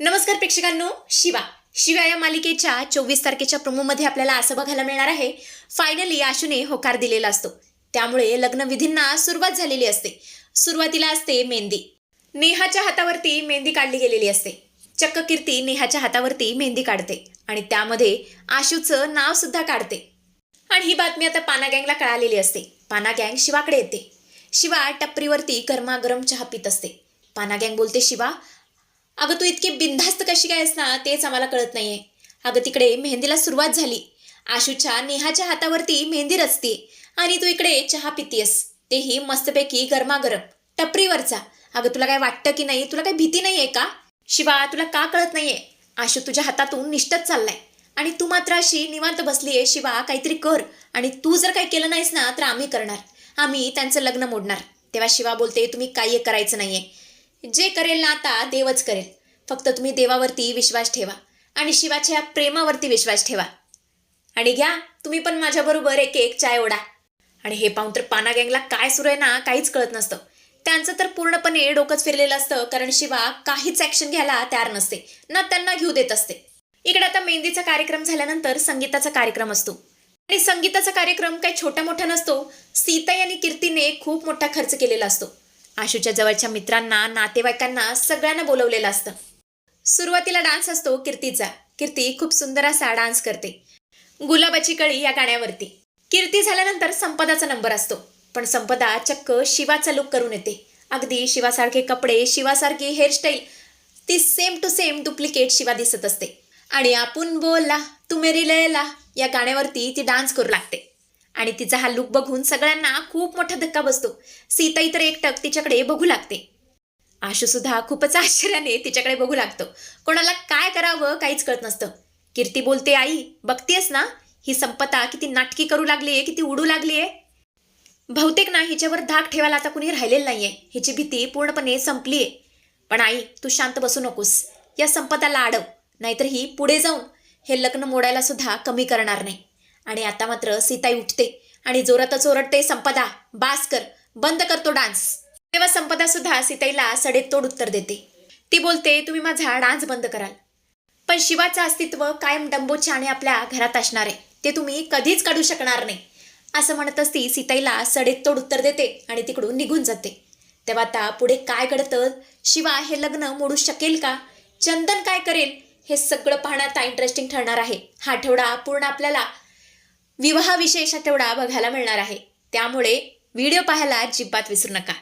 नमस्कार प्रेक्षकांनो शिवा. शिवा या मालिकेच्या चोवीस तारखेच्या प्रोमोमध्ये आपल्याला असं बघायला मिळणार आहे. फायनली आशूने होकार दिलेला असतो. त्यामुळे लग्नविधींना सुरुवात झालेली असते. सुरुवातीला असते मेहंदी. नेहाच्या हातावरती मेहंदी काढली गेलेली असते. चक्क कीर्ती नेहाच्या हातावरती मेहंदी काढते आणि त्यामध्ये आशूचं नाव सुद्धा काढते. आणि ही बातमी आता पाना गँगला कळालेली असते. पाना गँग शिवाकडे येते. शिवा टपरीवरती गरमागरम चहा पित असते. पाना गँग बोलते शिवा अगं तू इतकी बिनधास्त कशी काय आहेस ना तेच आम्हाला कळत नाहीये. अगं तिकडे मेहंदीला सुरुवात झाली. आशूच्या नेहाच्या हातावरती मेहंदी रचते आणि तू इकडे चहा पितेस तेही मस्तपैकी गरमागरम टपरीवरचा. अगं तुला काय वाटतं की नाही तुला काय भीती नाहीये का? शिवा तुला का कळत नाहीये? आशू तुझ्या हातातून निष्ठच चाललाय. आणि तू मात्र अशी निवांत बसलीये शिवा काहीतरी कर. आणि तू जर काही केलं नाहीस ना तर आम्ही करणार. आम्ही त्यांचं लग्न मोडणार. तेव्हा शिवा बोलते तुम्ही काही एक करायचं नाहीये. जे करेल ना आता देवच करेल. फक्त तुम्ही देवावरती विश्वास ठेवा आणि शिवाच्या प्रेमावरती विश्वास ठेवा. आणि घ्या तुम्ही पण माझ्याबरोबर एक एक चाय ओढा. आणि हे पाहून तर पाना गँगला काय सुरू आहे ना काहीच कळत नसतं. त्यांचं तर पूर्णपणे डोकंच फिरलेलं असतं कारण शिवा काहीच ॲक्शन घ्यायला तयार नसते. ना त्यांना घेऊ देत असते. इकडे आता मेहंदीचा कार्यक्रम झाल्यानंतर संगीताचा कार्यक्रम असतो. आणि संगीताचा कार्यक्रम काही छोटा मोठा नसतो. सीता आणि कीर्तीने खूप मोठा खर्च केलेला असतो. आशूच्या जवळच्या मित्रांना नातेवाईकांना सगळ्यांना बोलवलेलं असतं. सुरुवातीला डान्स असतो कीर्तीचा. कीर्ती खूप सुंदर असा डान्स करते. गुलाबाची कळी या गाण्यावरती. कीर्ती झाल्यानंतर संपदाचा नंबर असतो. पण संपदा चक्क शिवाचा लुक करून येते. अगदी शिवासारखे कपडे शिवासारखी हेअरस्टाईल ती same to same duplicate Shiva दिसत असते. आणि आपण बोला तू मेरी लयला या गाण्यावरती ती डान्स करू लागते. आणि तिचा हा लुक बघून सगळ्यांना खूप मोठा धक्का बसतो. सीताई तर एकटक तिच्याकडे बघू लागते. आशू सुद्धा खूपच आश्चर्याने तिच्याकडे बघू लागतो. कोणाला काय करावं काहीच कळत नसतं. कीर्ती बोलते आई बघतेस ना? ही संपता किती नाटकी करू लागलीये किती उडू लागलीये. बहुतेक ना हिच्यावर धाक ठेवायला आता कुणी राहिलेलं नाहीये. हिची भीती पूर्णपणे संपलीये. पण आई तू शांत बसू नकोस. या संपताला अडव नाहीतर ही पुढे जाऊन हे लग्न मोडायला सुद्धा कमी करणार नाही. आणि आता मात्र सीताई उठते आणि जोरातच ओरडते संपदा बास कर बंद करतो डान्स. तेव्हा संपदा सुद्धा सीताईला सडेतोड उत्तर देते. ती बोलते तुम्ही माझा डान्स बंद कराल. पण शिवाचं अस्तित्व कायम डंबोच्याने आपल्या घरात असणार आहे. ते तुम्ही कधीच काढू शकणार नाही. असं म्हणतच ती सीताईला सडेतोड उत्तर देते आणि तिकडून निघून जाते. तेव्हा आता पुढे काय घडतं? शिवा हे लग्न मोडू शकेल का? चंदन काय करेल? हे सगळं पाहणं आता इंटरेस्टिंग ठरणार आहे. हा आठवडा पूर्ण आपल्याला विवाह विशेष आठवडा बघायला मिळणार आहे. त्यामुळे व्हिडिओ पाहायला अजिबात विसरू नका.